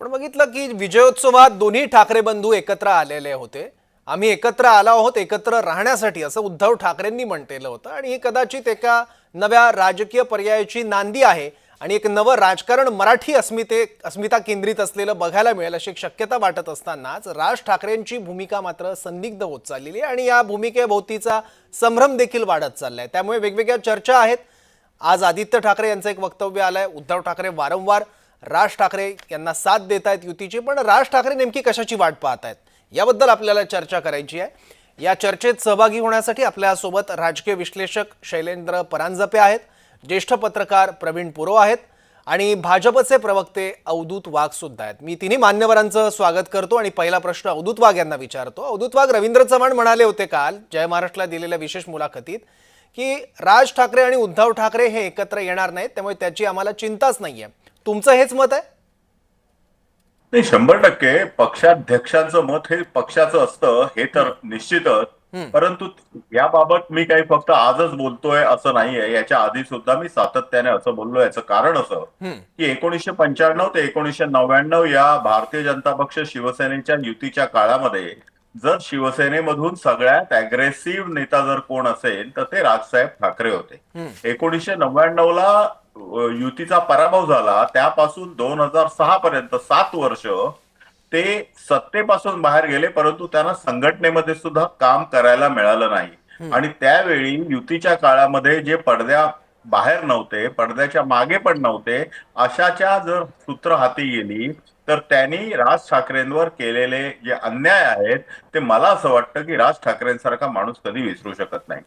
आपण बघितलं की विजयोत्सवात दोन्ही ठाकरे बंधू एकत्र आलेले होते. आम्ही एकत्र आलो आहोत एकत्र राहण्यासाठी असं उद्धव ठाकरेंनी म्हटलेलं होतं. आणि ही कदाचित एका नव्या राजकीय पर्यायाची नांदी आहे. आणि एक नवं राजकारण मराठी अस्मिते अस्मिता केंद्रित असलेलं बघायला मिळेल अशी एक शक्यता वाटत असतानाच राज ठाकरेंची भूमिका मात्र संदिग्ध होत चाललेली आहे. आणि या भूमिकेभोवतीचा संभ्रम देखील वाढत चाललाय. त्यामुळे वेगवेगळ्या चर्चा आहेत. आज आदित्य ठाकरे यांचं एक वक्तव्य आलंय. उद्धव ठाकरे वारंवार राज ठाकरे यांना साथ देत आहेत युतीची पण राज ठाकरे नेमकी कशाची वाट पाहत आहेत याबद्दल आपल्याला चर्चा करायची आहे. या चर्चेत सहभागी होण्यासाठी आपल्यासोबत राजकीय विश्लेषक शैलेंद्र परांजपे आहेत. ज्येष्ठ पत्रकार प्रवीण पुरो आहेत. आणि भाजपचे प्रवक्ते अवधूत वाघ सुद्धा आहेत. मी तिन्ही मान्यवरांचं स्वागत करतो आणि पहिला प्रश्न अवधूत वाघ यांना विचारतो. अवधूत वाघ रवींद्र चव्हाण म्हणाले होते काल जय महाराष्ट्रला दिलेल्या विशेष मुलाखतीत की राज ठाकरे आणि उद्धव ठाकरे हे एकत्र येणार नाहीत त्यामुळे त्याची आम्हाला चिंताच नाही आहे तुमचं हेच मत आहे? नाही शंभर टक्के पक्षाध्यक्षांचं मत हे पक्षाचं असतं हे तर निश्चितच. परंतु याबाबत मी काही फक्त आजच बोलतोय असं नाहीये. याच्या आधी सुद्धा मी सातत्याने असं बोललो याचं कारण असं की एकोणीसशे पंच्याण्णव ते एकोणीसशे नव्याण्णव या भारतीय जनता पक्ष शिवसेनेच्या युतीच्या काळामध्ये जर शिवसेनेमधून सगळ्यात अग्रेसिव्ह नेता जर कोण असेल तर ते राजसाहेब ठाकरे होते. एकोणीसशे नव्याण्णव ला युतीचा पराभव झाला त्यापासून दोन हजार सहा पर्यंत सात वर्ष ते सत्तेपासून बाहेर गेले परंतु त्यांना संघटनेमध्ये सुद्धा काम करायला मिळालं नाही. आणि त्यावेळी युतीच्या काळामध्ये जे पडद्या बाहेर नव्हते पडद्याच्या मागे पण नव्हते अशाच्या जर सूत्र हाती गेली तर त्यांनी राज ठाकरेंवर केलेले जे अन्याय आहेत ते मला असं वाटतं की राज ठाकरेंसारखा माणूस कधी विसरू शकत नाही.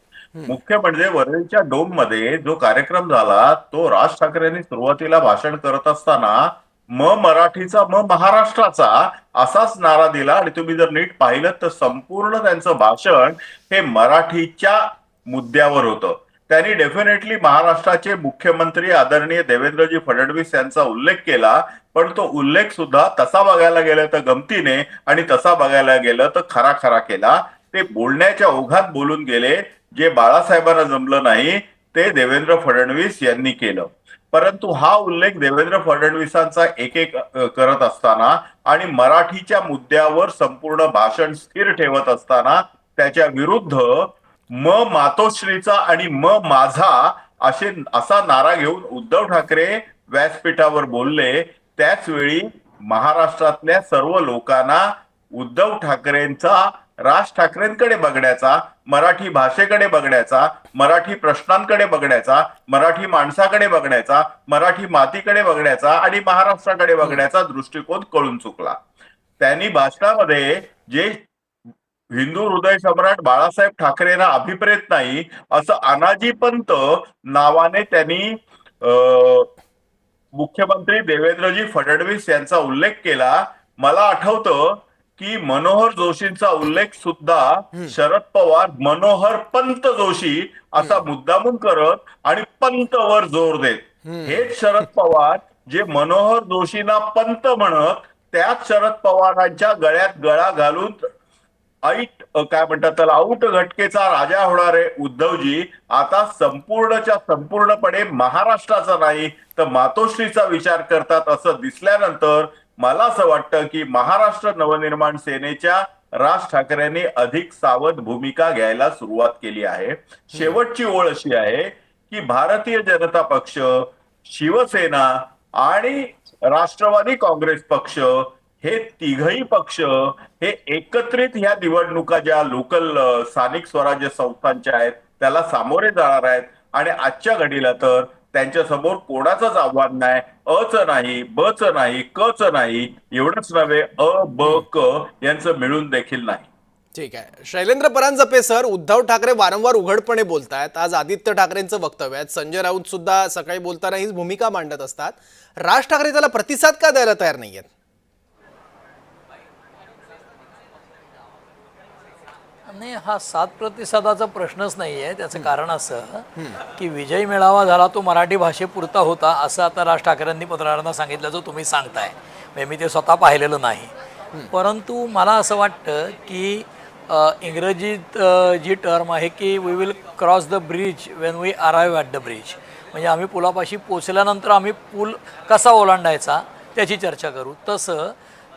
मुख्य म्हणजे वरळीच्या डोममध्ये जो कार्यक्रम झाला तो राज ठाकरेंनी सुरुवातीला भाषण करत असताना म मराठीचा म महाराष्ट्राचा असाच नारा दिला आणि तुम्ही जर नीट पाहिलं तर संपूर्ण त्यांचं भाषण हे मराठीच्या मुद्द्यावर होतं. त्यांनी डेफिनेटली महाराष्ट्राचे मुख्यमंत्री आदरणीय देवेंद्रजी फडणवीस यांचा उल्लेख केला पण तो उल्लेख सुद्धा तसा बघायला गेला तर गमतीने आणि तसा बघायला गेलं तर खरा खरा केला. ते बोलण्याच्या ओघात बोलून गेले जे बाळासाहेबांना जमलं नाही ते देवेंद्र फडणवीस यांनी केलं. परंतु हा उल्लेख देवेंद्र फडणवीसांचा एक एक करत असताना आणि मराठीच्या मुद्द्यावर संपूर्ण भाषण स्थिर ठेवत असताना त्याच्या विरुद्ध म मातोश्रीचा आणि म माझा असे असा नारा घेऊन उद्धव ठाकरे व्यासपीठावर बोलले. त्याच वेळी महाराष्ट्रातल्या सर्व लोकांना उद्धव ठाकरेंचा राज ठाकरेंकडे बघण्याचा मराठी भाषेकडे बघण्याचा मराठी प्रश्नांकडे बघण्याचा मराठी माणसाकडे बघण्याचा मराठी मातीकडे बघण्याचा आणि महाराष्ट्राकडे बघण्याचा दृष्टिकोन कळून चुकला. त्यांनी भाषणामध्ये जे हिंदू हृदय सम्राट बाळासाहेब ठाकरेंना अभिप्रेत नाही असं अनाजी पंत नावाने त्यांनी मुख्यमंत्री देवेंद्रजी फडणवीस यांचा उल्लेख केला. मला आठवतं की मनोहर जोशींचा उल्लेख सुद्धा शरद पवार मनोहर पंत जोशी असा मुद्दामून करत आणि पंतवर जोर देत. हेच शरद पवार जे मनोहर जोशींना पंत म्हणत त्याच शरद पवारांच्या गळ्यात गळा घालून ऐट काय म्हणतात त्याला औट घटकेचा राजा होणारे उद्धवजी आता संपूर्णच्या संपूर्णपणे महाराष्ट्राचा नाही तर मातोश्रीचा विचार करतात असं दिसल्यानंतर मला असं वाटतं की महाराष्ट्र नवनिर्माण सेनेच्या राज ठाकरेंनी अधिक सावध भूमिका घ्यायला सुरुवात केली आहे. शेवटची ओळ अशी आहे की भारतीय जनता पक्ष शिवसेना आणि राष्ट्रवादी काँग्रेस पक्ष हे तिघही पक्ष हे एकत्रित ह्या निवडणुका ज्या लोकल स्थानिक स्वराज्य संस्थांच्या आहेत त्याला सामोरे जाणार आहेत. आणि आजच्या घडीला तर त्यांच्यासमोर कोणाचंच आव्हान नाही अच नाही बच नाही कच नाही एवढंच नव्हे अ ब क यांचं मिळून देखील नाही. ठीक आहे. शैलेंद्र परांजपे सर उद्धव ठाकरे वारंवार उघडपणे बोलतायत. आज आदित्य ठाकरेंचं वक्तव्य आहे. संजय राऊत सुद्धा सकाळी बोलताना हीच भूमिका मांडत असतात. राज ठाकरे त्याला प्रतिसाद का द्यायला तयार नाहीयेत? नाही हा सात प्रतिसादाचा प्रश्नच नाही आहे त्याचं कारण असं की विजय मेळावा झाला तो मराठी भाषेपुरता होता असं आता राज ठाकरेंनी पत्रकारांना सांगितल्याचं तुम्ही सांगताय. म्हणजे मी ते स्वतः पाहिलेलं नाही. परंतु मला असं वाटतं की इंग्रजीत जी टर्म आहे की we will cross the bridge when we arrive at the bridge म्हणजे आम्ही पुलापाशी पोचल्यानंतर आम्ही पूल कसा ओलांडायचा त्याची चर्चा करू. तसं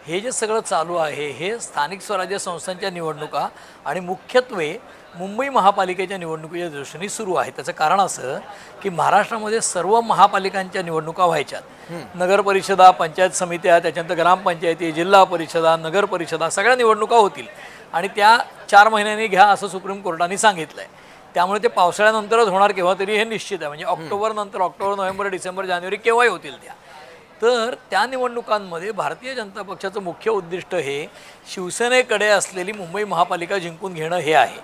हे जे सगळं चालू आहे हे स्थानिक स्वराज्य संस्थांच्या निवडणुका आणि मुख्यत्वे मुंबई महापालिकेच्या निवडणुकीच्या दृष्टीने सुरू आहे. त्याचं कारण असं की महाराष्ट्रामध्ये सर्व महापालिकांच्या निवडणुका व्हायच्यात. नगर परिषदा पंचायत समित्या त्याच्यानंतर ग्रामपंचायती जिल्हा परिषदा नगर परिषदा सगळ्या निवडणुका होतील. आणि त्या चार महिन्यांनी घ्या असं सुप्रीम कोर्टाने सांगितलं आहे त्यामुळे ते पावसाळ्यानंतरच होणार केव्हा तरी हे निश्चित आहे. म्हणजे ऑक्टोबर नंतर ऑक्टोबर नोव्हेंबर डिसेंबर जानेवारी केव्हाही होतील त्या. तर त्या निवडणुकांमध्ये भारतीय जनता पक्षाचं मुख्य उद्दिष्ट हे शिवसेनेकडे असलेली मुंबई महापालिका जिंकून घेणं हे आहे.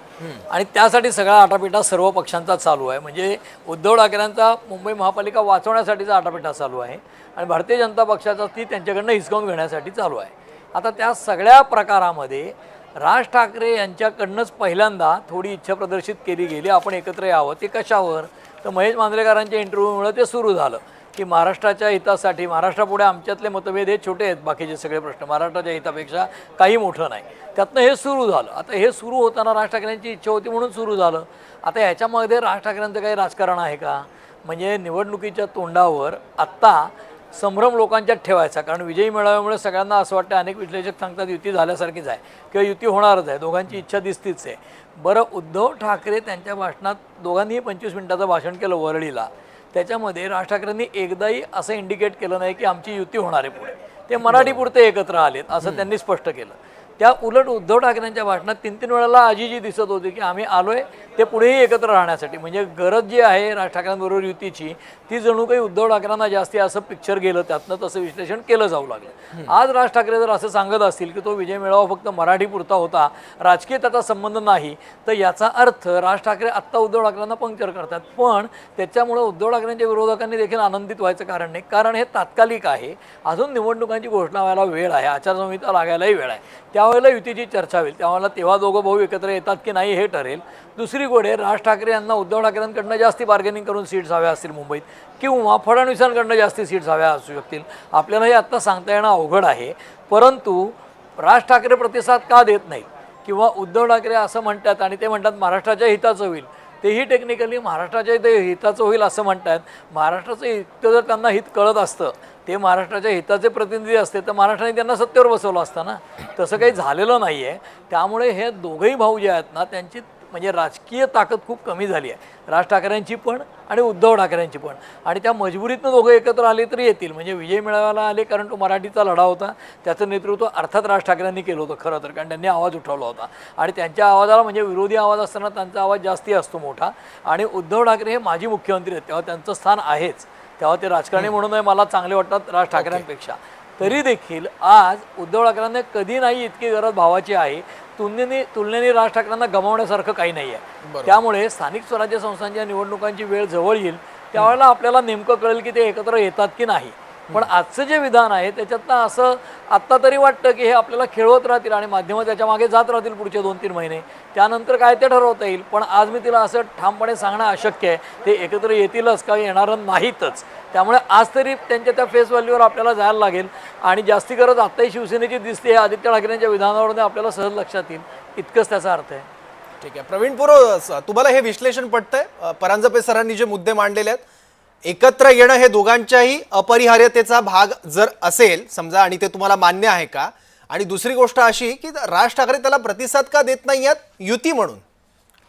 आणि त्यासाठी सगळा आटापिटा सर्व पक्षांचा चालू आहे. म्हणजे उद्धव ठाकरेंचा मुंबई महापालिका वाचवण्यासाठीचा आटापिटा चालू आहे आणि भारतीय जनता पक्षाचा ती त्यांच्याकडनं हिसकावून घेण्यासाठी चालू आहे. आता त्या सगळ्या प्रकारामध्ये राज ठाकरे यांच्याकडनंच पहिल्यांदा थोडी इच्छा प्रदर्शित केली गेली. आपण एकत्र यावं. ते कशावर? तर महेश मांजरेकरांच्या इंटरव्ह्यूमुळे ते सुरू झालं. की महाराष्ट्राच्या हितासाठी महाराष्ट्रापुढे आमच्यातले मतभेद हे छोटे आहेत बाकीचे सगळे प्रश्न. महाराष्ट्राच्या हितापेक्षा काही मोठं नाही. त्यातनं हे सुरू झालं. आता हे सुरू होताना राज ठाकरेंची इच्छा होती म्हणून सुरू झालं. आता ह्याच्यामध्ये राज ठाकरेंचं काही राजकारण आहे का? म्हणजे निवडणुकीच्या तोंडावर आत्ता संभ्रम लोकांच्यात ठेवायचा. कारण विजयी मेळाव्यामुळे सगळ्यांना असं वाटतं अनेक विश्लेषक सांगतात युती झाल्यासारखीच आहे किंवा युती होणारच आहे. दोघांची इच्छा दिसतीच आहे. बरं उद्धव ठाकरे त्यांच्या भाषणात दोघांनीही पंचवीस मिनिटाचं भाषण केलं वरळीला. त्याच्यामध्ये राज ठाकरेंनी एकदाही असं इंडिकेट केलं नाही की आमची युती होणार आहे पुढे. ते मराठीपुरते एकत्र आलेत असं त्यांनी स्पष्ट केलं. त्या उलट उद्धव ठाकरेंच्या भाषणात तीन तीन वेळेला आजीजी दिसत होती की आम्ही आलोय ते पुढेही एकत्र राहण्यासाठी. म्हणजे गरज जी आहे राज ठाकरेंबरोबर युतीची ती जणू काही उद्धव ठाकरेंना जास्ती असं पिक्चर गेलं त्यातनं तसं विश्लेषण केलं जाऊ लागलं. आज राज ठाकरे जर असं सांगत असतील की तो विजय मेळावा फक्त मराठीपुरता होता राजकीय त्याचा संबंध नाही तर याचा अर्थ राज ठाकरे आत्ता उद्धव ठाकरेंना पंक्चर करतात. पण त्याच्यामुळे उद्धव ठाकरेंच्या विरोधकांनी देखील आनंदित व्हायचं कारण नाही. कारण हे तात्कालिक आहे. अजून निवडणुकांची घोषणा व्हायला वेळ आहे. आचारसंहिता लागायलाही वेळ आहे. त्यावेळेला युतीची चर्चा होईल. त्यावेळेला तेव्हा दोघं भाऊ एकत्र येतात की नाही हे ठरेल. दुसरी गोडे राज ठाकरे यांना उद्धव ठाकरेंकडनं जास्ती बार्गेनिंग करून सीट्स हव्या असतील मुंबईत. किंवा फडणवीसांकडनं जास्ती सीट्स हव्या असू शकतील. आपल्याला हे आत्ता सांगता येणं अवघड आहे. परंतु राज ठाकरे प्रतिसाद का देत नाहीत? किंवा उद्धव ठाकरे असं म्हणतात आणि ते म्हणतात महाराष्ट्राच्या हिताचं होईल. तेही टेक्निकली महाराष्ट्राच्या इथे हिताचं होईल असं म्हणतात. महाराष्ट्राचं हित जर त्यांना हित कळत असतं ते महाराष्ट्राच्या हिताचे प्रतिनिधी असते तर महाराष्ट्राने त्यांना सत्तेवर बसवलं असतं ना? तसं काही झालेलं नाही आहे त्यामुळे हे दोघंही भाऊ जे आहेत ना त्यांची म्हणजे राजकीय ताकद खूप कमी झाली आहे. राज ठाकरेंची पण आणि उद्धव ठाकरेंची पण. आणि त्या मजबुरीतनं दोघं एकत्र आले तरी येतील. म्हणजे विजय मिळवायला आले कारण तो मराठीचा लढा होता. त्याचं नेतृत्व अर्थात राज ठाकरेंनी केलं होतं खरं तर कारण त्यांनी आवाज उठवला होता. आणि त्यांच्या आवाजाला म्हणजे विरोधी आवाज असताना त्यांचा आवाज जास्ती असतो मोठा. आणि उद्धव ठाकरे हे माजी मुख्यमंत्री आहेत. तेव्हा त्यांचं स्थान आहेच. तेव्हा ते राजकारणी म्हणून मला चांगले वाटतात राज ठाकरेंपेक्षा. तरी देखील आज उद्धव ठाकरेंना कधी नाही इतकी गरज भावाची आहे. तुलनेने तुलनेने राज ठाकरेंना गमावण्यासारखं काही नाही आहे. त्यामुळे स्थानिक स्वराज्य संस्थांच्या निवडणुकांची वेळ जवळ येईल. त्यावेळेला आपल्याला नेमकं कळेल की ते एकत्र येतात की नाही. पण आजचं जे विधान आहे त्याच्यातनं असं आत्ता तरी वाटतं की हे आपल्याला खेळवत राहतील आणि माध्यमं त्याच्यामागे जात राहतील पुढचे दोन तीन महिने. त्यानंतर काय ते ठरवता येईल पण आज मी तिला असं ठामपणे सांगणं अशक्य आहे ते एकत्र येतीलच का येणार नाहीतच. त्यामुळे आज तरी त्यांच्या त्या फेस व्हॅल्यूवर आपल्याला जायला लागेल. आणि जास्ती गरज आत्ताही शिवसेनेची दिसते हे आदित्य ठाकरेंच्या विधानावरून आपल्याला सहज लक्षात येईल. इतकंच त्याचा अर्थ आहे. ठीक आहे. प्रवीण पुरो तुम्हाला हे विश्लेषण पटतंय. परांजपे सरांनी जे मुद्दे मांडलेले आहेत एकत्र येणं हे दोघांच्याही अपरिहार्यतेचा भाग जर असेल समजा आणि ते तुम्हाला मान्य आहे का? आणि दुसरी गोष्ट अशी की राज ठाकरे त्याला प्रतिसाद का देत नाही आहेत? युती म्हणून.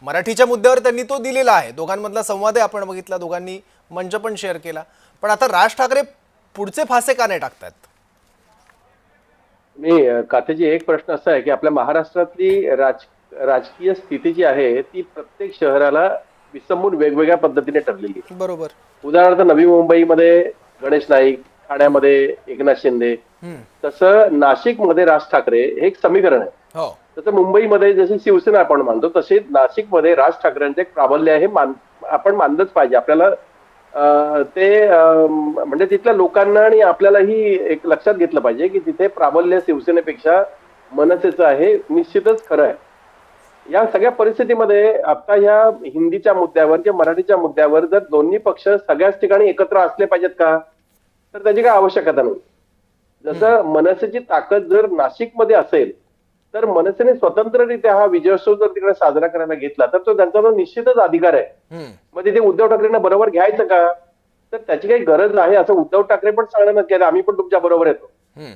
मराठीच्या मुद्द्यावर त्यांनी तो दिलेला आहे. दोघांमधला संवादही आपण बघितला दोघांनी मंच पण शेअर केला. पण आता राज ठाकरे पुढचे फासे का नाही टाकतात मी अ, कातेजी एक प्रश्न असा आहे की आपल्या महाराष्ट्रातली राज राजकीय स्थिती जी आहे ती प्रत्येक शहराला विसंबून वेगवेगळ्या पद्धतीने ठरलेली आहे. बरोबर. उदाहरणार्थ नवी मुंबईमध्ये गणेश नाईक ठाण्यामध्ये एकनाथ शिंदे. हम्म. तसं नाशिकमध्ये राज ठाकरे हे एक समीकरण आहे. हो. तसं मुंबईमध्ये जशी शिवसेना आपण मानतो तसे नाशिकमध्ये राज ठाकरेंचे एक प्राबल्य आहे मान आपण मानलंच पाहिजे. आपल्याला अं, ते अं, म्हणजे तिथल्या लोकांना आणि आपल्यालाही एक लक्षात घेतलं पाहिजे की तिथे प्राबल्य शिवसेनेपेक्षा मनसेचं आहे निश्चितच खरं आहे. या सगळ्या परिस्थितीमध्ये आता ह्या हिंदीच्या मुद्द्यावर किंवा मराठीच्या मुद्द्यावर जर दोन्ही पक्ष सगळ्याच ठिकाणी एकत्र असले पाहिजेत का? तर त्याची काय आवश्यकता नाही. जसं मनसेची ताकद जर नाशिकमध्ये असेल तर मनसेने स्वतंत्ररित्या हा विजयोत्सव जर तिकडे साजरा करायला घेतला तर तो त्यांचा तो निश्चितच अधिकार आहे. मग तिथे उद्धव ठाकरेंना बरोबर घ्यायचं का? तर त्याची काही गरज आहे असं उद्धव ठाकरे पण सांगणार नक्की आम्ही पण तुमच्या बरोबर येतो.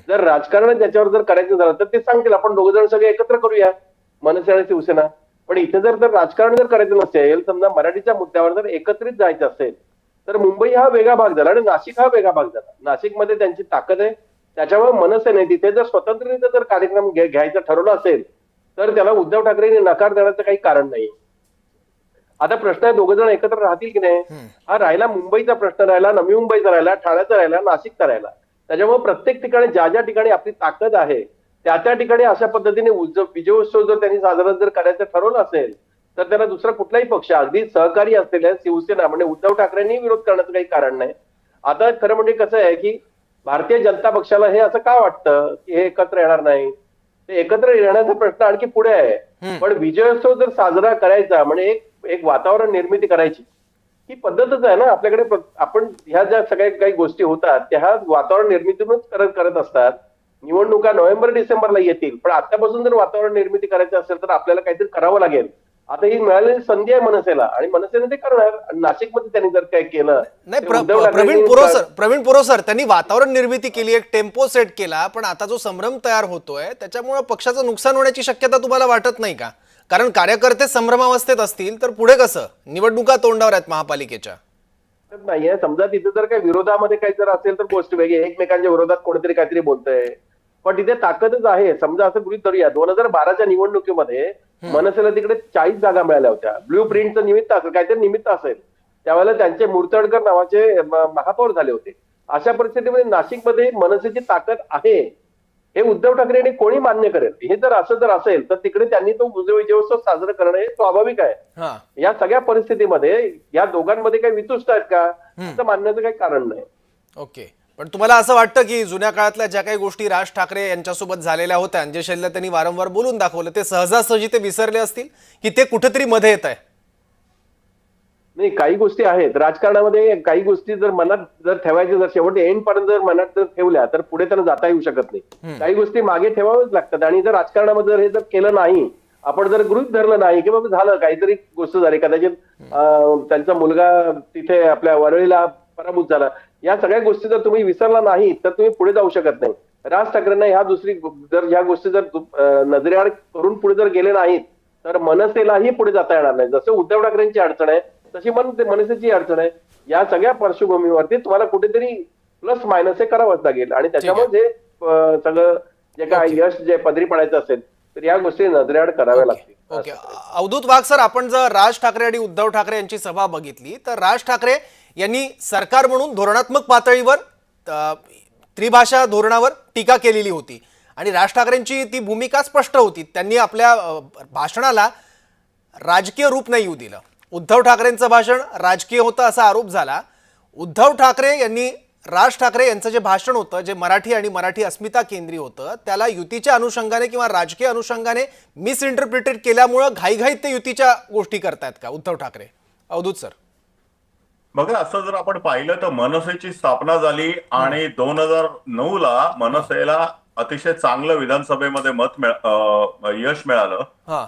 जर राजकारण त्याच्यावर जर करायचं झालं तर ते सांगतील आपण दोघ जण सगळे एकत्र करूया. मनसे आणि शिवसेना. पण इथे जर तर राजकारण जर करायचं नसेल समजा मराठीच्या मुद्द्यावर जर एकत्रित जायचं असेल तर मुंबई हा वेगळा भाग झाला आणि नाशिक हा वेगळा भाग झाला. नाशिकमध्ये त्यांची ताकद आहे. त्याच्यामुळे मनसेने तिथे जर स्वतंत्ररित्या जर कार्यक्रम घ्या- घ्यायचा ठरवलं असेल तर त्याला उद्धव ठाकरेंनी नकार देण्याचं काही कारण नाही आता प्रश्न आहे दोघं जण एकत्र राहतील की नाही? हा राहिला मुंबईचा प्रश्न राहिला नवी मुंबईचा राहिला ठाण्याचा राहिला नाशिकचा राहिला. त्याच्यामुळे प्रत्येक ठिकाणी ज्या ज्या ठिकाणी आपली ताकद आहे त्या त्या ठिकाणी अशा पद्धतीने विजयोत्सव जर त्यांनी साजरा जर करायचं ठरवलं असेल तर त्यांना दुसरा कुठलाही पक्ष अगदी सहकारी असलेल्या शिवसेना म्हणजे उद्धव ठाकरेंनी विरोध करण्याचं काही कारण नाही. आता खरं म्हणजे कसं आहे की भारतीय जनता पक्षाला हे असं का वाटतं की हे एकत्र येणार नाही? ते एकत्र येण्याचा प्रश्न आणखी पुढे आहे. पण विजयोत्सव जर साजरा करायचा म्हणजे एक एक वातावरण निर्मिती करायची ही पद्धतच आहे ना? आपल्याकडे आपण ह्या ज्या सगळ्या काही गोष्टी होतात त्या ह्या वातावरण निर्मितीतूनच करत करत असतात. निवडणुका नोव्हेंबर डिसेंबरला येतील. पण आतापासून जर वातावरण निर्मिती करायची असेल तर आपल्याला काहीतरी करावं लागेल. आता ही मिळालेली संधी आहे मनसेला आणि मनसेने ते करणार. नाशिकमध्ये त्यांनी जर काय केलं नाही प्रवीण पुरोसर प्रवीण पुरोसर त्यांनी वातावरण निर्मिती केली एक टेम्पो सेट केला पण आता जो संभ्रम तयार होतोय त्याच्यामुळे पक्षाचं नुकसान होण्याची शक्यता तुम्हाला वाटत नाही का? कारण कार्यकर्ते संभ्रमावस्थेत असतील तर पुढे कसं? निवडणुका तोंडावर आहेत महापालिकेच्या. नाहीये समजा तिथे जर काही विरोधामध्ये काही जर असेल तर गोष्ट वेगळी. एकमेकांच्या विरोधात कोणीतरी काहीतरी बोलतंय. पण तिथे ताकदच आहे. समजा असं गृहित धरूया दोन हजार बाराच्या निवडणुकीमध्ये मनसेला तिकडे चाळीस जागा मिळाल्या होत्या. ब्ल्यू प्रिंटचं निमित्त असेल काहीतरी निमित्त असेल. त्यावेळेला त्यांचे मूर्तडकर नावाचे महापौर झाले होते. अशा परिस्थितीमध्ये नाशिकमध्ये मनसेची ताकद आहे. हे उद्धव ठाकरे यांनी कोणी मान्य करेल? हे जर असं जर असेल तर तिकडे त्यांनी तो विजयोत्सव साजरा करणं हे स्वाभाविक आहे. हा. या सगळ्या परिस्थितीमध्ये या दोघांमध्ये काही वितुष्ट आहेत का? असं मानण्याचं काही कारण नाही. ओके. पण तुम्हाला असं वाटतं की जुन्या काळातल्या ज्या काही गोष्टी राज ठाकरे यांच्यासोबत झालेल्या होत्या जे शैल्या त्यांनी वारंवार बोलून दाखवलं ते सहजासहजी ते विसरले असतील की ते कुठेतरी मध्ये येत आहे? नाही काही गोष्टी आहेत. राजकारणामध्ये काही गोष्टी जर मनात जर ठेवायच्या जर शेवटी एंड पर्यंत जर मनात जर ठेवल्या तर पुढे त्यांना जाता येऊ शकत नाही. काही गोष्टी मागे ठेवाव्याच लागतात. आणि जर राजकारणामध्ये जर हे जर केलं नाही आपण जर गृहित धरलं नाही की बाबा झालं काहीतरी गोष्ट झाली कदाचित त्यांचा मुलगा तिथे आपल्या वरळीला पराभूत झाला या सगळ्या गोष्टी जर तुम्ही विसरला नाही तर तुम्ही पुढे जाऊ शकत नाही. राज ठाकरेंना ह्या दुसरी जर ह्या गोष्टी जर नजरेआड करून पुढे जर गेले नाहीत तर मनसेलाही पुढे जाता येणार नाही. जसं उद्धव ठाकरेंची अडचण आहे तशी मन मनसेची अडचण आहे. या सगळ्या पार्श्वभूमीवरती तुम्हाला कुठेतरी प्लस मायनस हे करावंच लागेल. आणि त्याच्यामुळे जे सगळं जे काय यश जे पदरी पडायचं असेल तर या गोष्टी नजरेआड कराव्या लागतील. ओके. अवधूत वाघ सर आपण जर राज ठाकरे आणि उद्धव ठाकरे यांची सभा बघितली तर राज ठाकरे यांनी सरकार म्हणून धोरणात्मक पातळीवर त्रिभाषा धोरणावर टीका केलेली होती. आणि राज ठाकरेंची ती भूमिका स्पष्ट होती. त्यांनी आपल्या भाषणाला राजकीय रूप नाही येऊ दिलं. उद्धव ठाकरेंचं भाषण राजकीय होतं असा आरोप झाला. उद्धव ठाकरे यांनी राज ठाकरे यांचं जे भाषण होतं जे मराठी आणि मराठी अस्मिता केंद्रीय होतं त्याला युतीच्या अनुषंगाने किंवा राजकीय अनुषंगाने मिसइंटरप्रिटेड केल्यामुळं घाईघाईत ते युतीच्या गोष्टी करतायत का? उद्धव ठाकरे. अवधूत सर. बघा असं जर आपण पाहिलं तर मनसेची स्थापना झाली आणि दोन हजार नऊ ला मनसेला अतिशय चांगलं विधानसभेमध्ये मत मिळ- यश मिळालं.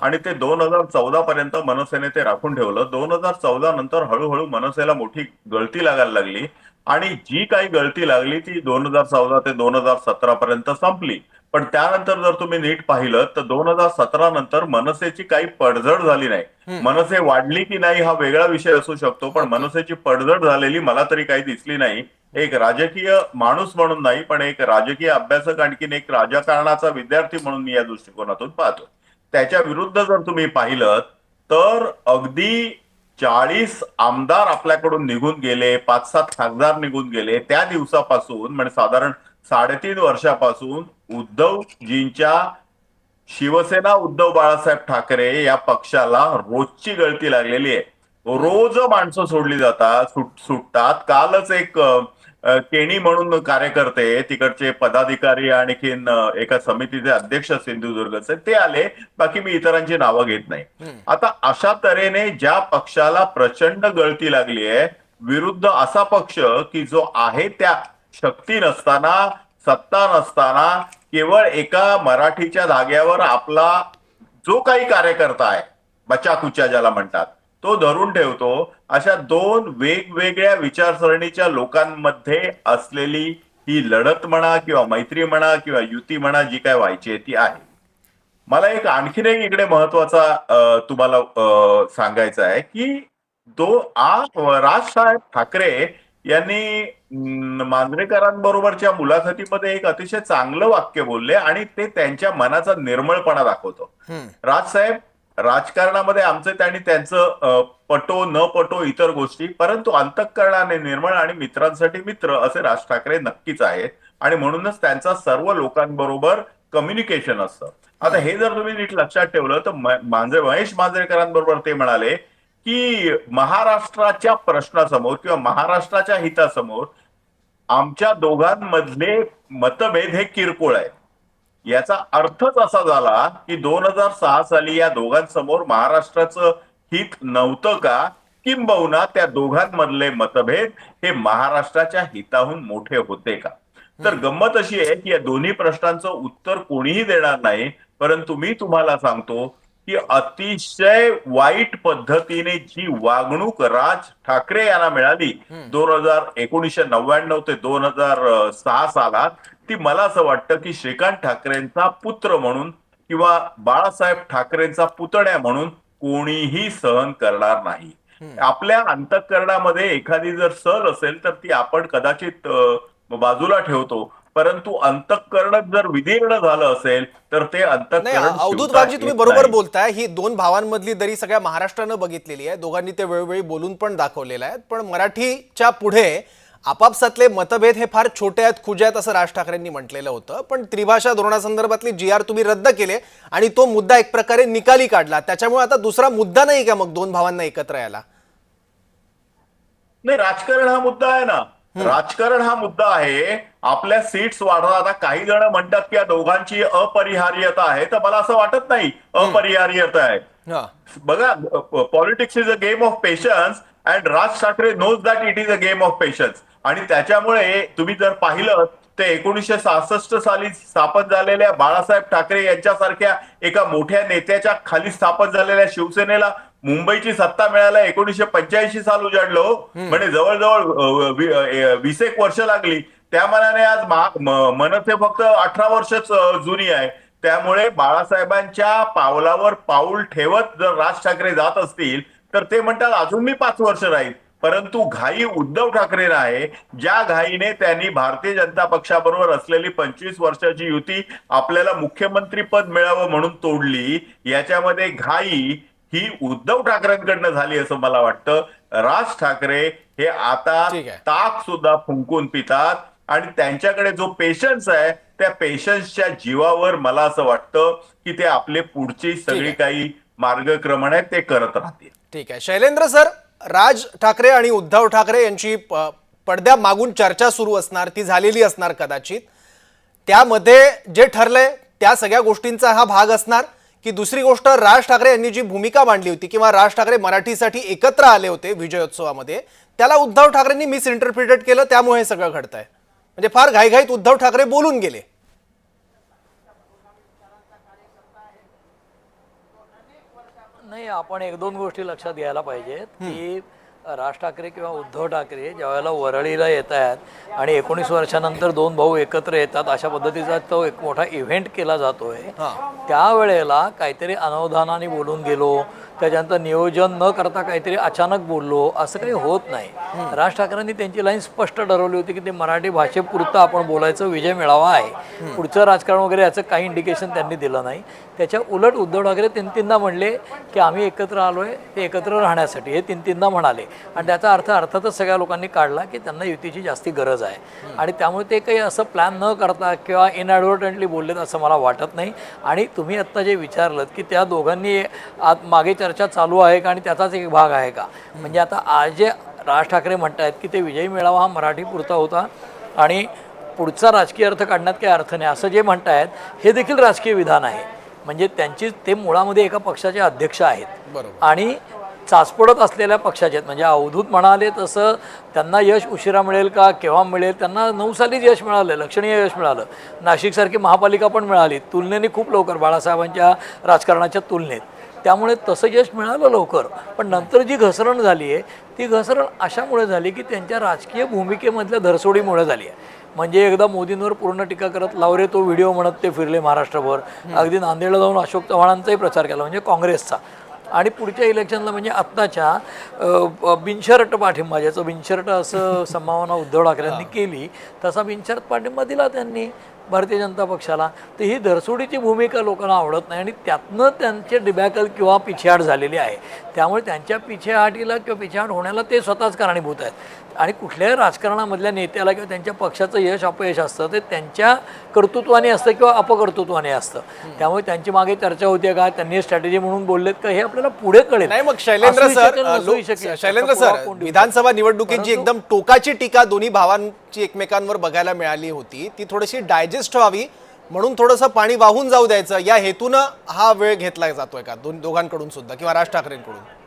आणि ते दोन हजार चौदा पर्यंत मनसेने ते राखून ठेवलं. दोन हजार चौदा नंतर हळूहळू मनसेला मोठी गळती लागायला लागली. आणि जी काही गळती लागली ती दोन हजार चौदा ते दोन हजार सतरा पर्यंत संपली. पण त्यानंतर जर तुम्ही नीट पाहिलं तर दोन हजार सतरा नंतर मनसेची काही पडझड झाली नाही. मनसे वाढली की नाही हा वेगळा विषय असू शकतो पण मनसेची पडझड झालेली मला तरी काही दिसली नाही. एक राजकीय माणूस म्हणून नाही पण एक राजकीय अभ्यासक आणखीन एक राजकारणाचा विद्यार्थी म्हणून मी या दृष्टिकोनातून पाहतो. त्याच्या विरुद्ध जर तुम्ही पाहिलं तर अगदी चाळीस आमदार आपल्याकडून निघून गेले पाच सात खासदार निघून गेले त्या दिवसापासून म्हणजे साधारण साडेतीन वर्षापासून उद्धवजींच्या शिवसेना उद्धव बाळासाहेब ठाकरे या पक्षाला रोजची गळती लागलेली आहे. रोज माणसं सोडली जातात सुट सुटतात. कालच एक केणी म्हणून कार्यकर्ते तिकडचे पदाधिकारी आणखीन एका समितीचे अध्यक्ष सिंधुदुर्गचे ते आले. बाकी मी इतरांची नावं घेत नाही. आता अशा तऱ्हेने ज्या पक्षाला प्रचंड गळती लागली आहे विरुद्ध असा पक्ष की जो आहे त्या शक्ती नसताना सत्ता नसताना केवळ एका मराठीच्या धाग्यावर आपला जो काही कार्यकर्ता आहे बचाकुचा ज्याला म्हणतात तो धरून ठेवतो अशा दोन वेगवेगळ्या विचारसरणीच्या लोकांमध्ये असलेली ही लढत म्हणा किंवा मैत्री म्हणा किंवा युती म्हणा जी काय व्हायची आहे ती आहे. मला एक आणखीन एक इकडे महत्त्वाचा तुम्हाला सांगायचं आहे की दो आ राजसाहेब ठाकरे यांनी मांजरेकरांबरोबरच्या मुलाखतीमध्ये एक अतिशय चांगलं वाक्य बोलले आणि ते त्यांच्या मनाचा निर्मळपणा दाखवतो. राजसाहेब राजकारणामध्ये आमचं आणि त्यांचं पटो न पटो इतर गोष्टी परंतु अंतःकरणाने निर्मळ आणि मित्रांसाठी मित्र असे राज ठाकरे नक्कीच आहेत. आणि म्हणूनच त्यांचा सर्व लोकांबरोबर कम्युनिकेशन असतं. आता हे जर तुम्ही नीट लक्षात ठेवलं तर मांजरे महेश मांजरेकरांबरोबर ते म्हणाले की महाराष्ट्राच्या प्रश्नासमोर किंवा महाराष्ट्राच्या हितासमोर आमच्या दोघांमधले मतभेद हे किरकोळ आहेत. याचा अर्थच असा झाला की दोन हजार सहा साली या दोघांसमोर महाराष्ट्राचं हित नव्हतं का किंबहुना त्या दोघांमधले मतभेद हे महाराष्ट्राच्या हिताहून मोठे होते का? तर गंमत अशी आहे की या दोन्ही प्रश्नांचं उत्तर कोणीही देणार नाही परंतु मी तुम्हाला सांगतो की अतिशय वाईट पद्धतीने जी वागणूक राज ठाकरे यांना मिळाली दोन हजार एकोणीसशे नव्याण्णव ते दोन हजार सहा सालात ती मला असं वाटतं की श्रीकांत ठाकरेंचा पुत्र म्हणून किंवा बाळासाहेब ठाकरेंचा पुतण्या म्हणून कोणीही सहन करणार नाही. आपल्या अंतःकरणामध्ये एखादी जर सल असेल तर ती आपण कदाचित बाजूला ठेवतो. परंतु अंतःकरण जर विदीर्ण झालं असेल तर ते अंतःकरण अवधूत बागजी तुम्ही बरोबर. बोलताय. ही दोन भावांमधली दरी सगळ्या महाराष्ट्रानं बघितलेली आहे. दोघांनी ते वेळोवेळी बोलून पण दाखवलेलं आहे. पण मराठीच्या पुढे आपापसातले मतभेद हे फार छोटे आहेत खुजे आहेत असं राज ठाकरेंनी म्हटलेलं होतं. पण त्रिभाषा धोरणासंदर्भातली जी आर तुम्ही रद्द केले आणि तो मुद्दा एक प्रकारे निकाली काढला. त्याच्यामुळे आता दुसरा मुद्दा नाही का मग दोन भावांना एकत्र यायला? नाही राजकारण हा मुद्दा आहे ना. राजकारण हा मुद्दा आहे. आपल्या सीट्स वाढतात आता काही जण म्हणतात की या दोघांची अपरिहार्यता आहे. तर मला असं वाटत नाही. अपरिहार्यता आहे. बघा politics is a game of patience and Raj Thackeray knows that it is a game of patience आणि त्याच्यामुळे तुम्ही जर पाहिलं ते एकोणीसशे सहासष्ट साली स्थापन झालेल्या बाळासाहेब ठाकरे यांच्यासारख्या एका मोठ्या नेत्याच्या खाली स्थापन झालेल्या शिवसेनेला मुंबईची सत्ता मिळायला एकोणीसशे पंच्याऐंशी साल उजाडलं हो. म्हणजे जवळजवळ वीस एक वर्ष लागली. त्या मनाने आज मनसे फक्त अठरा वर्षच जुनी आहे. त्यामुळे बाळासाहेबांच्या पावलावर पाऊल ठेवत जर राज ठाकरे जात असतील तर ते म्हणतात अजून मी पाच वर्ष राहील परंतु घाई उद्धव ठाकरेंना आहे ज्या घाईने त्यांनी भारतीय जनता पक्षाबरोबर असलेली पंचवीस वर्षाची युती आपल्याला मुख्यमंत्री पद मिळावं म्हणून तोडली याच्यामध्ये घाई ही उद्धव ठाकरेंकडनं झाली असं मला वाटतं. राज ठाकरे हे आता आहे. ताक सुद्धा फुंकून पितात आणि त्यांच्याकडे जो पेशन्स आहे त्या पेशन्सच्या जीवावर मला असं वाटतं की ते आपले पुढची सगळी आहे. काही मार्गक्रमण आहेत ते करत राहतील. ठीक आहे. शैलेंद्र सर राज ठाकरे आणि उद्धव ठाकरे यांची पडद्या मागून चर्चा सुरू असणार ती झालेली असणार कदाचित. त्यामध्ये जे ठरलंय त्या सगळ्या गोष्टींचा हा भाग असणार. की दुसरी गोष्ट राज ठाकरे यांनी जी भूमिका मांडली होती किंवा राज ठाकरे मराठीसाठी एकत्र आले होते विजयोत्सवामध्ये त्याला उद्धव ठाकरेंनी मिस इंटरप्रिटेट केलं त्यामुळे हे सगळं घडतंय. म्हणजे फार घाईघाईत उद्धव ठाकरे बोलून गेले. नाही आपण एक दोन गोष्टी लक्षात घ्यायला पाहिजेत की राज ठाकरे किंवा उद्धव ठाकरे ज्यावेळेला वरळीला येत आहेत आणि एकोणीस वर्षानंतर दोन भाऊ एकत्र येतात अशा पद्धतीचा तो एक मोठा इव्हेंट केला जातोय. त्यावेळेला काहीतरी अनवधानाने बोलून गेलो त्याच्यानंतर नियोजन न करता काहीतरी अचानक बोललो असं काही होत नाही. राज ठाकरेंनी त्यांची लाईन स्पष्ट ठरवली होती की ते मराठी भाषेपुरतं आपण बोलायचं विजय मिळावा आहे. पुढचं राजकारण वगैरे याचं काही इंडिकेशन त्यांनी दिलं नाही. त्याच्या उलट उद्धव ठाकरे तीन तीनदा म्हणले की आम्ही एकत्र आलोय ते एकत्र राहण्यासाठी हे तीन तीनदा म्हणाले. आणि त्याचा अर्थ अर्थातच सगळ्या लोकांनी काढला की त्यांना युतीची जास्ती गरज आहे. आणि त्यामुळे ते काही असं प्लॅन न करता किंवा इनॲडव्हर्टंटली बोललेत असं मला वाटत नाही. आणि तुम्ही आत्ता जे विचारलं की त्या दोघांनी आत मागे चर्चा चालू आहे का आणि त्याचाच एक भाग आहे का? म्हणजे आता आज जे राज ठाकरे म्हणतायत की ते विजयी मेळावा हा मराठी पुरता होता आणि पुढचा राजकीय अर्थ काढण्यात काही अर्थ नाही. असं जे म्हणतायत हे देखील राजकीय विधान आहे. म्हणजे त्यांची ते मुळामध्ये एका पक्षाचे अध्यक्ष आहेत. बरोबर. आणि चाचपडत असलेल्या पक्षाचे आहेत. म्हणजे अवधूत म्हणाले तसं त्यांना यश उशिरा मिळेल का केव्हा मिळेल? त्यांना नऊ सालीच यश मिळालं लक्षणीय यश मिळालं. नाशिकसारखी महापालिका पण मिळाली. तुलनेने खूप लवकर बाळासाहेबांच्या राजकारणाच्या तुलनेत. त्यामुळे तसं यश मिळालं लवकर. पण नंतर जी घसरण झाली आहे ती घसरण अशामुळे झाली की त्यांच्या राजकीय भूमिकेमधल्या धरसोडीमुळे झाली आहे. म्हणजे एकदा मोदींवर पूर्ण टीका करत लावरे तो व्हिडिओ म्हणत ते फिरले महाराष्ट्रभर. अगदी नांदेडला जाऊन अशोक चव्हाणांचाही प्रचार केला म्हणजे काँग्रेसचा. आणि पुढच्या इलेक्शनला म्हणजे आत्ताच्या बिनशर्ट पाठिंबा ज्याचं बिनशर्ट असं संभावना उद्धव ठाकरेंनी केली तसा बिनशर्ट पाठिंबा दिला त्यांनी भारतीय जनता पक्षाला. तर ही धरसोडीची भूमिका लोकांना आवडत नाही आणि त्यातनं त्यांचे डिबॅकल किंवा पिछेहाट झालेली आहे. त्यामुळे त्यांच्या पिछेहाटीला किंवा पिछेहाट होण्याला ते स्वतःच कारणीभूत आहेत. आणि कुठल्याही राजकारणामधल्या नेत्याला किंवा त्यांच्या पक्षाचं यश अपयश असतं ते त्यांच्या कर्तृत्वाने असतं किंवा अपकर्तृत्वाने असतं. त्यामुळे त्यांची मागे चर्चा होती का त्यांनी स्ट्रॅटेजी म्हणून बोललेत का हे आपल्याला पुढे कळेल. नाही मग शैलेंद्र सर. शैलेंद्र सर विधानसभा निवडणुकीत जी परंतु- एकदम टोकाची टीका दोन्ही भावांची एकमेकांवर बघायला मिळाली होती. ती थोडीशी डायजेस्ट व्हावी म्हणून थोडंसं पाणी वाहून जाऊ द्यायचं. या हेतूनं हा वेळ घेतला जातोय का? दोन दोघांकडून सुद्धा किंवा राज ठाकरेंकडून?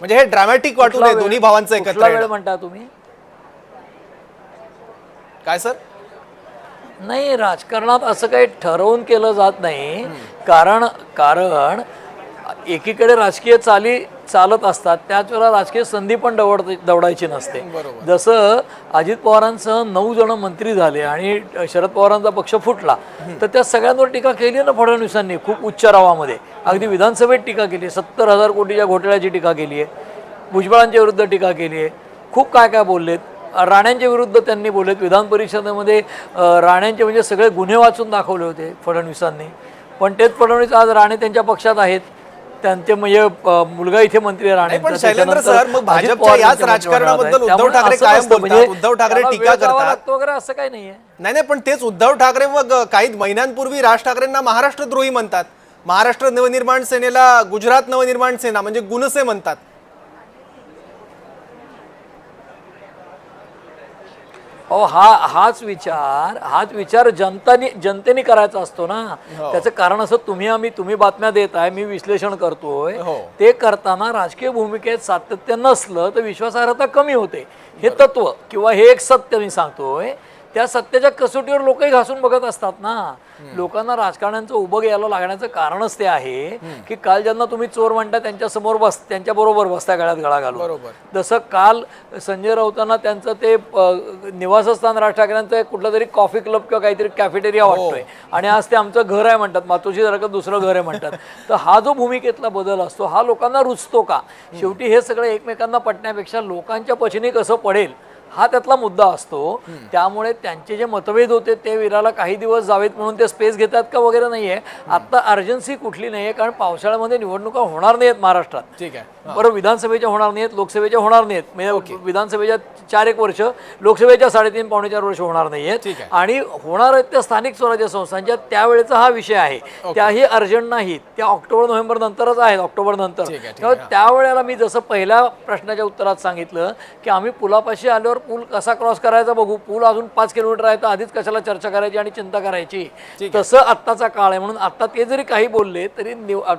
म्हणजे हे ड्रामॅटिक वाटू नये दोन्ही भावांचं एकत्र वेळ. म्हणता तुम्ही? काय सर? नाही राजकारणात असं काही ठरवून केलं जात नाही. कारण कारण एकीकडे राजकीय चाली चालत असतात त्याच वेळेला राजकीय संधी पण दवड दवडायची नसते. बरोबर. जसं अजित पवारांसह नऊ जण मंत्री झाले आणि शरद पवारांचा पक्ष फुटला तर त्या सगळ्यांवर टीका केली ना फडणवीसांनी खूप उच्च रावामध्ये अगदी विधानसभेत टीका केली सत्तर हजार कोटीच्या घोटाळ्याची टीका केली आहे भुजबळांच्या विरुद्ध टीका केली आहे खूप काय काय बोललेत. राण्यांच्या विरुद्ध त्यांनी बोललेत विधान परिषदेमध्ये राण्यांचे म्हणजे सगळे गुन्हे वाचून दाखवले होते फडणवीसांनी. पण तेच फडणवीस आज राणे त्यांच्या पक्षात आहेत. त्यांचे म्हणजे मुलगा इथे मंत्री नाही, पण. शैलेंद्र सर, मग भाजपच्या याच राजकारणाबद्दल. उद्धव ठाकरे कायम नसतं, बोलतात. म्हणजे उद्धव ठाकरे टीका करतात. वगैरे असं काही नाहीये नाही नाही पण तेच उद्धव ठाकरे मग काही महिन्यांपूर्वी राज ठाकरेंना महाराष्ट्रद्रोही म्हणतात महाराष्ट्र नवनिर्माण सेनेला गुजरात नवनिर्माण सेना म्हणजे गुणसे म्हणतात अहो हा हाच विचार हाच विचार जनतानी जनतेने करायचा असतो ना. हो. त्याचं कारण असं तुम्ही आम्ही तुम्ही बातम्या देत आहे मी विश्लेषण करतोय. हो. ते करताना राजकीय भूमिकेत सातत्य नसलं तर विश्वासार्हता कमी होते. हे तत्व किंवा हे एक सत्य मी सांगतोय. त्या सत्याच्या कसोटीवर लोकही घासून बघत असतात ना. लोकांना राजकारण्यांचं उभं यायला लागण्याचं कारणच ते आहे की काल ज्यांना तुम्ही चोर म्हणता त्यांच्यासमोर बस त्यांच्या बरोबर बसता गळ्यात गळा घालून. बरोबर. जसं काल संजय राऊतांना त्यांचं ते निवासस्थान राज ठाकरेंचं कुठलं तरी कॉफी क्लब किंवा काहीतरी कॅफेटेरिया वाटतोय. आणि आज ते आमचं घर आहे म्हणतात मातोश्री सारखं दुसरं घर आहे म्हणतात. तर हा जो भूमिकेतला बदल असतो हा लोकांना रुचतो का? शेवटी हे सगळं एकमेकांना पटण्यापेक्षा लोकांच्या पचनी कसं पडेल हा त्यातला मुद्दा असतो. त्यामुळे त्यांचे जे मतभेद होते ते विराला काही दिवस जावेत म्हणून ते स्पेस घेतात का वगैरे नाहीये. आता अर्जन्सी कुठली नाहीये कारण पावसाळ्यामध्ये निवडणुका होणार नाहीयेत महाराष्ट्रात. ठीक आहे. बरं विधानसभेच्या होणार नाहीत लोकसभेच्या होणार नाहीत म्हणजे विधानसभेच्या चार एक वर्ष लोकसभेच्या साडेतीन पावणे चार वर्ष होणार नाहीयेत. ठीक आहे. आणि होणार आहेत त्या स्थानिक स्वराज्य संस्थांच्या त्यावेळेचा हा विषय आहे. त्याही अर्जंट नाहीत त्या ऑक्टोबर नोव्हेंबर नंतरच आहेत ऑक्टोबर नंतर. त्यावेळेला मी जसं पहिल्या प्रश्नाच्या उत्तरात सांगितलं की आम्ही पुलापाशी आल्यावर पूल कसा क्रॉस करायचा बघू. पूल अजून पाच किलोमीटर आहे तर आधीच कशाला चर्चा करायची आणि चिंता करायची. तसं आत्ताचा काळ आहे. म्हणून आत्ता ते जरी काही बोलले तरी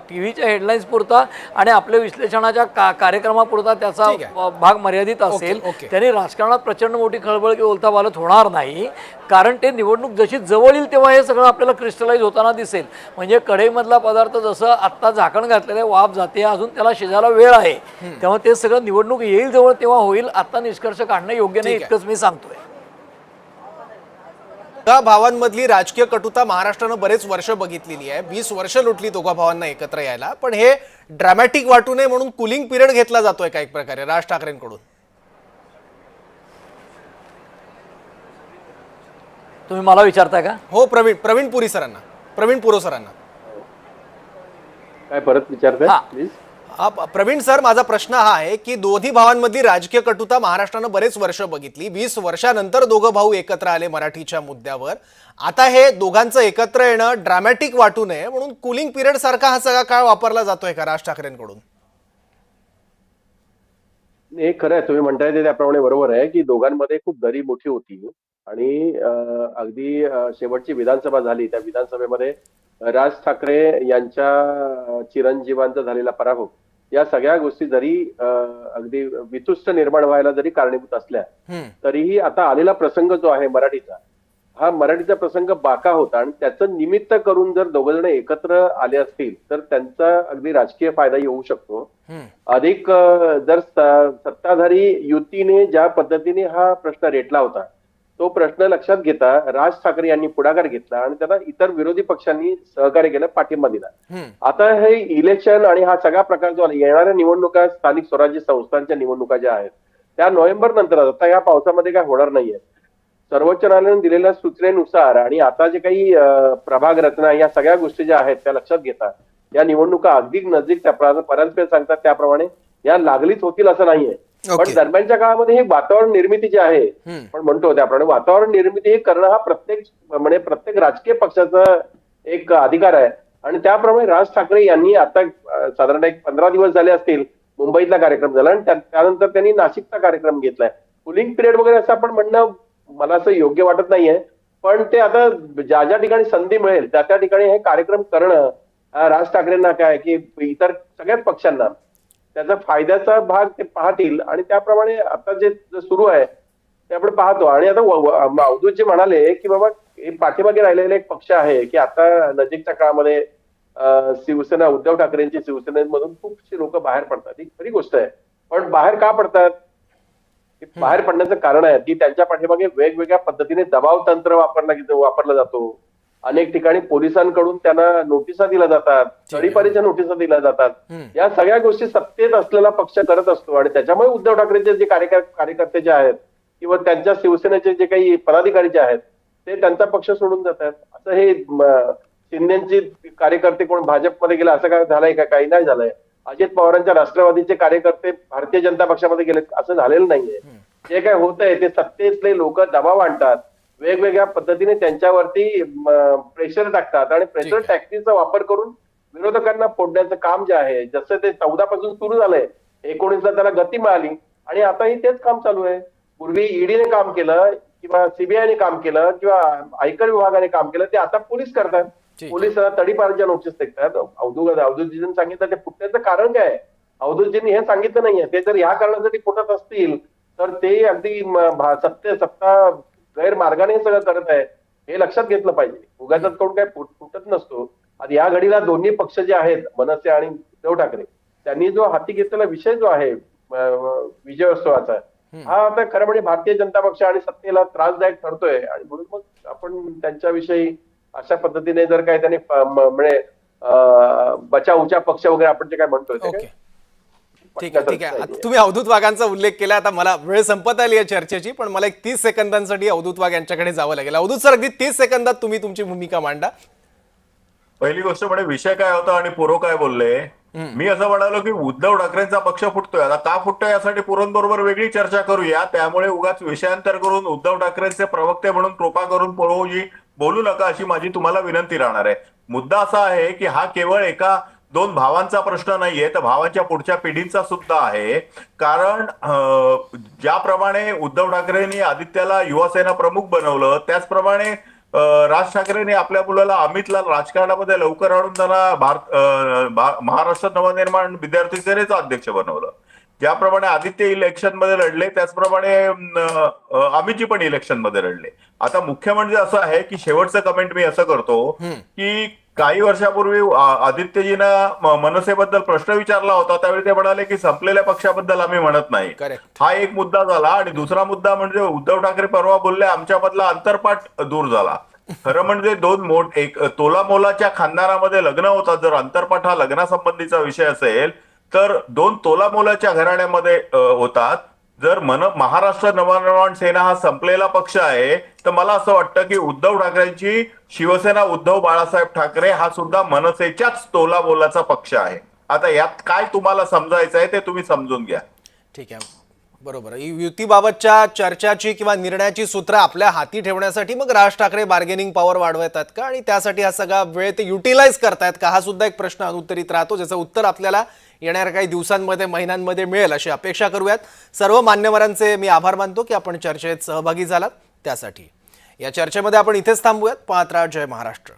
टी व्हीच्या हेडलाईन्स पुरता आणि आपल्या विश्लेषणाच्या का कार्यक्रमापुरता त्याचा भाग मर्यादित असेल. त्यांनी राजकारणात प्रचंड मोठी खळबळ किंवा उलथापालथ होणार नाही. कारण ते निवडणूक जशी जवळ येईल तेव्हा हे सगळं आपल्याला क्रिस्टलाइज होताना दिसेल. म्हणजे कढईमधला पदार्थ जसं आत्ता झाकण घातलेलं आहे, वाफ जाते अजून त्याला शिजायला वेळ आहे. तेव्हा ते सगळं निवडणूक येईल जवळ तेव्हा होईल. आता निष्कर्ष काढणं योग्य नाही ठीक आहे. इतकंच मी सांगतोय. दोघा भावांमधली राजकीय कटुता महाराष्ट्रानं बरेच वर्ष बघितलेली आहे. वीस वर्ष लुटली दोघा भावांना एकत्र यायला. पण हे ड्रॅमॅटिक वाटू नये म्हणून कुलिंग पिरियड घेतला जातोय का एक प्रकारे? राज ठाकरेंकडून. तुम्ही मला विचारताय का? हो प्रवीण प्रवीण पुरी सरांना. प्रवीण पुरो सरांना. काय परत विचारताय? प्रवीण सर माझा प्रश्न हा आहे की दोन्ही भावांमधली राजकीय कटुता महाराष्ट्रानं बरेच वर्ष बघितली. वीस वर्षानंतर दोघं भाऊ एकत्र आले मराठीच्या मुद्द्यावर. आता हे दोघांचं एकत्र येणं ड्रामॅटिक वाटू नये म्हणून कुलिंग पिरियड सारखा हा सगळा काळ वापरला जातोय का राज ठाकरेंकडून? हे खरं आहे तुम्ही म्हणताय ते त्याप्रमाणे बरोबर आहे की दोघांमध्ये खूप दरी मोठी होती. आणि अगदी शेवटची विधानसभा झाली. त्या विधानसभेमध्ये राज ठाकरे यांच्या चिरंजीवांचा झालेला पराभव या सगळ्या गोष्टी जरी अगदी वितुष्ट निर्माण व्हायला जरी कारणीभूत असल्या. तरीही आता आलेला प्रसंग जो आहे मराठीचा हा मराठीचा प्रसंग बाका होता आणि त्याचं निमित्त करून जर दोघ जण एकत्र आले असतील तर त्यांचा अगदी राजकीय फायदा येऊ शकतो. अधिक जर सत्ताधारी युतीने ज्या पद्धतीने हा प्रश्न रेटला होता तो प्रश्न लक्षात घेता राज ठाकरे यांनी पुढाकार घेतला आणि त्यांना इतर विरोधी पक्षांनी सहकार्य केलं पाठिंबा दिला. आता हे इलेक्शन आणि हा सगळा प्रकार जो येणाऱ्या निवडणुका स्थानिक स्वराज्य संस्थांच्या निवडणुका ज्या आहेत त्या नोव्हेंबर नंतर आता या पावसामध्ये काय होणार नाहीये. सर्वोच्च न्यायालयाने दिलेल्या सूचनेनुसार आणि आता जे काही प्रभाग रचना या सगळ्या गोष्टी ज्या आहेत त्या लक्षात घेता या निवडणुका अगदी नजीक त्या सांगतात त्याप्रमाणे या लागलीच होतील असं नाहीये. पण. दरम्यानच्या काळामध्ये हे वातावरण निर्मिती जी आहे. पण म्हणतो त्याप्रमाणे वातावरण निर्मिती हे करणं हा प्रत्येक म्हणजे प्रत्येक राजकीय पक्षाचा एक अधिकार आहे आणि त्याप्रमाणे राज ठाकरे यांनी आता साधारण एक पंधरा दिवस झाले असतील मुंबईतला कार्यक्रम झाला आणि त्या- त्यानंतर त्यांनी नाशिकचा कार्यक्रम घेतलाय कुलिंग पिरियड वगैरे असं आपण म्हणणं मला असं योग्य वाटत नाहीये पण ते आता ज्या ज्या ठिकाणी संधी मिळेल त्या त्या ठिकाणी हे कार्यक्रम करणं राज ठाकरेंना काय की इतर सगळ्याच पक्षांना त्याचा फायद्याचा भाग ते पाहतील आणि त्याप्रमाणे आता जे सुरू आहे ते आपण पाहतो. आणि आता अवधूतजी म्हणाले की बाबा हे पाठीमागे राहिलेला एक पक्ष आहे की आता नजीकच्या काळामध्ये शिवसेना उद्धव ठाकरेंची शिवसेनेमधून खूपशी लोक बाहेर पडतात. ही खरी गोष्ट आहे. पण बाहेर का पडतात? बाहेर पडण्याचं कारण आहे की त्यांच्या पाठीमागे वेगवेगळ्या पद्धतीने दबाव तंत्र वापरला वापरला जातो. अनेक ठिकाणी पोलिसांकडून त्यांना नोटिसा दिल्या जातात तडीपारीच्या नोटिसा दिल्या जातात. या सगळ्या गोष्टी सत्तेत असलेला पक्ष करत असतो आणि त्याच्यामुळे उद्धव ठाकरेचे जे कार्यकर कार्यकर्ते जे आहेत किंवा त्यांच्या शिवसेनेचे जे काही पदाधिकारी जे आहेत ते त्यांचा पक्ष सोडून जातात असं हे शिंदेची कार्यकर्ते कोण भाजपमध्ये गेले असं काय झालंय का? काही नाही झालंय. अजित पवारांच्या राष्ट्रवादीचे कार्यकर्ते भारतीय जनता पक्षामध्ये गेले असं झालेलं नाहीये. जे काय होत आहे ते सत्तेतले लोक दबाव आणतात. वेगवेगळ्या पद्धतीने त्यांच्यावरती प्रेशर टाकतात आणि प्रेशर. टॅक्सीचा वापर करून विरोधकांना फोडण्याचं काम जे आहे जसं ते चौदा पासून सुरू झालंय एकोणीसला त्याला गती मिळाली आणि आताही तेच काम चालू आहे पूर्वी ईडीने काम केलं किंवा सीबीआयने काम केलं किंवा आयकर विभागाने काम केलं ते आता पोलीस करतात. पोलिसांना तडीपारच्या नोटीस देतात अवधूत अवधूतजींनी सांगितलं ते फुटण्याचं कारण काय आहे? अवधूतजींनी हे सांगितलं नाहीये ते जर ह्या कारणासाठी फुटत असतील तर ते अगदी सत्य सत्ता गैरमार्गाने हे सगळं करत आहे हे लक्षात घेतलं पाहिजे. उगाच कोण काय फुट- फुटत नसतो. आता या घडीला दोन्ही पक्ष जे आहेत मनसे आणि उद्धव ठाकरे त्यांनी जो हाती घेतलेला विषय जो आहे विजयोत्सवाचा हा आता खरं म्हणजे भारतीय जनता पक्ष आणि सत्तेला त्रासदायक ठरतोय. आणि म्हणून मग आपण त्यांच्याविषयी अशा पद्धतीने जर काय त्यांनी म्हणजे बचावच्या पक्ष वगैरे आपण जे काय म्हणतोय ठीक आहे ठीक आहे. आता तुम्ही अवधूत वाघांचा उल्लेख केला आता मला वेळ संपत आली आहे चर्चेची पण मला एक तीस सेकंदांसाठी अवधूत वाघ यांच्याकडे जावं लागेल. अवधूत सर अगदी तीस सेकंदात तुम्ही तुमची भूमिका मांडा. पहिली गोष्ट म्हणजे विषय काय होता आणि पुरो काय बोलले? मी असं म्हणालो की उद्धव ठाकरेंचा पक्ष फुटतोय. आता का फुटतोय यासाठी पुरणबरोबर वेगळी चर्चा करूया. त्यामुळे उगाच विषयांतर करून उद्धव ठाकरेंचे प्रवक्ते म्हणून कृपा करून पळवजी बोलू नका अशी माझी तुम्हाला विनंती राहणार आहे. मुद्दा असा आहे की हा केवळ एका दोन भावांचा प्रश्न नाहीये तर भावांच्या पुढच्या पिढींचा सुद्धा आहे. कारण ज्याप्रमाणे उद्धव ठाकरेंनी आदित्याला युवासेना प्रमुख बनवलं त्याचप्रमाणे राज ठाकरेंनी आपल्या मुलाला अमितला राजकारणामध्ये लवकर आणून त्यांना भारत महाराष्ट्र नवनिर्माण विद्यार्थी सेनेचं अध्यक्ष बनवलं. ज्याप्रमाणे आदित्य इलेक्शनमध्ये लढले त्याचप्रमाणे अमितजी पण इलेक्शनमध्ये लढले. आता मुख्य म्हणजे असं आहे की शेवटचं कमेंट मी असं करतो की काही वर्षापूर्वी आदित्यजीनं मनसेबद्दल प्रश्न विचारला होता. त्यावेळी ते म्हणाले की संपलेल्या पक्षाबद्दल आम्ही म्हणत नाही. हा एक मुद्दा झाला आणि दुसरा मुद्दा म्हणजे उद्धव ठाकरे परवा बोलले आमच्यामधला अंतरपाठ दूर झाला. खरं म्हणजे दोन मोठ एक तोला मोलाच्या खानदानामध्ये लग्न होतात. जर अंतरपाठ हा लग्नासंबंधीचा विषय असेल तर दोन तोला मोलाच्या घराण्यामध्ये होतात. जर मन महाराष्ट्र नवनिर्माण सेना हा संपलेला पक्ष आहे तर मला असं वाटतं की उद्धव ठाकरेंची शिवसेना उद्धव बाळासाहेब ठाकरे हा सुद्धा मनसेच्याच तोला बोलाचा पक्ष आहे. आता यात काय तुम्हाला समजायचं आहे ते तुम्ही समजून घ्या. ठीक आहे. बरोबर. ही युतीबाबतच्या चर्चाची किंवा निर्णयाची सूत्र आपल्या हाती ठेवण्यासाठी मग राज ठाकरे बार्गेनिंग पॉवर वाढवतात का? आणि त्यासाठी हा सगळा वेळ ते युटिलाइज करतायत का? हा सुद्धा एक प्रश्न अनुत्तरित राहतो ज्याचं उत्तर आपल्याला येणाऱ्या काही दिवसांमध्ये महिन्यांमध्ये मिळेल अशी अपेक्षा करूयात. सर्व मान्यवरांचे मी आभार मानतो की आपण चर्चेत सहभागी झालात त्यासाठी. या चर्चेमध्ये आपण इथेच थांबूयात. पात्रा जय महाराष्ट्र.